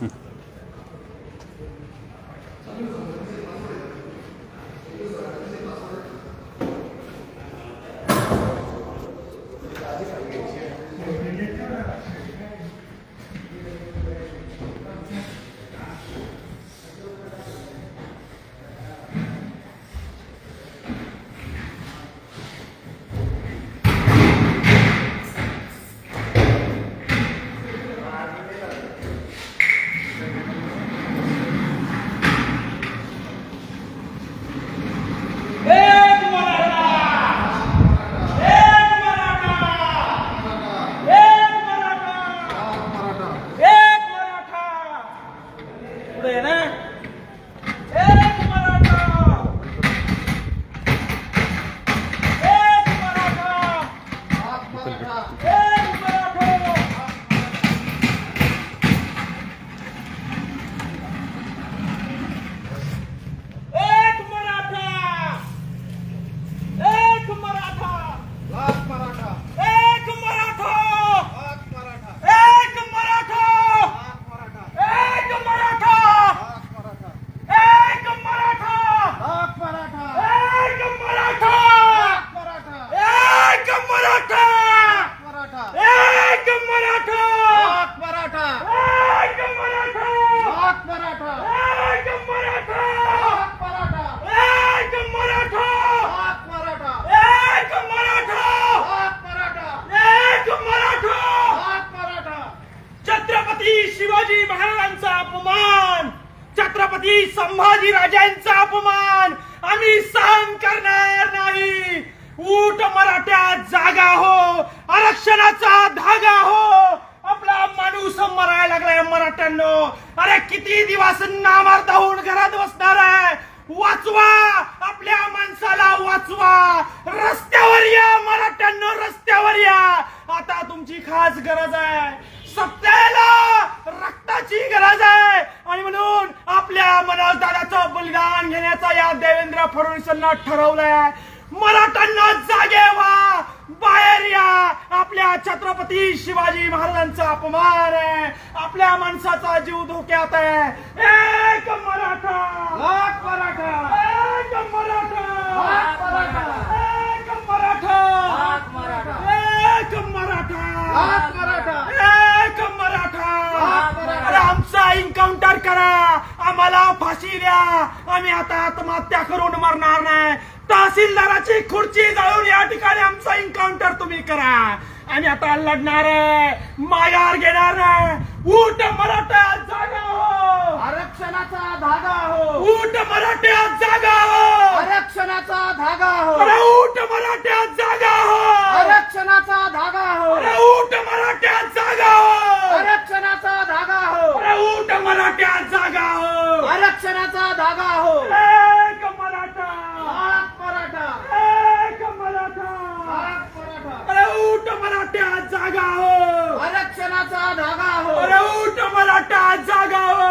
Hm. अपमान. छत्रपती संभाजी राजांचा अपमान. आम्ही सहन करणार नाही. ऊट मराठ्या जागा हो. आरक्षणाचा धागा हो. आपला माणूस मरायला लागलाय मराठ्यांनो. अरे किती दिवस नामार्थ होऊन घरात बसणार आहे? वाचवा. आपल्या माणसाला वाचवा. रस्त्यावर या मरा रस्त्यावर या आता तुमची खास गरज आहे सत्याला रक्ताची गरज आहे आणि म्हणून आपल्या मनोज दादाचं बलिदान घेण्याचा या देवेंद्र फडणवीसांना ठरवलंय मराठ्यांना जागे व्हा बाहेर या आपल्या छत्रपती शिवाजी महाराजांचा अपमान आहे आपल्या माणसाचा जीव धोक्यात आहे एक मराठा लाख मराठा एक मराठा लाख मराठा एक मराठा एक मराठा एक मराठा आमचा एन्काउंटर करा आम्हाला फाशी द्या. आम्ही आता आत्महत्या करून मरणार नाही. तहसीलदाराची खुर्ची जाळून या ठिकाणी आमचा एन्काउंटर तुम्ही करा. आम्ही आता लढणार आहे. माघार घेणार आहे ऊट मराठा जागा हो. आरक्षणाचा धागा हो. ऊट मराठ्या जागा हो. आरक्षणाचा धागा हो. अरे ऊट मराठ्या जागा हो. आरक्षणाचा धागा आरक्षणाचा धागा हो एक मराठा. लाख मराठा. एक मराठा. लाख मराठा. अरे ऊट मराठ्या जागा हो आरक्षणाचा धागा हो अरे ऊट मराठा जागा हो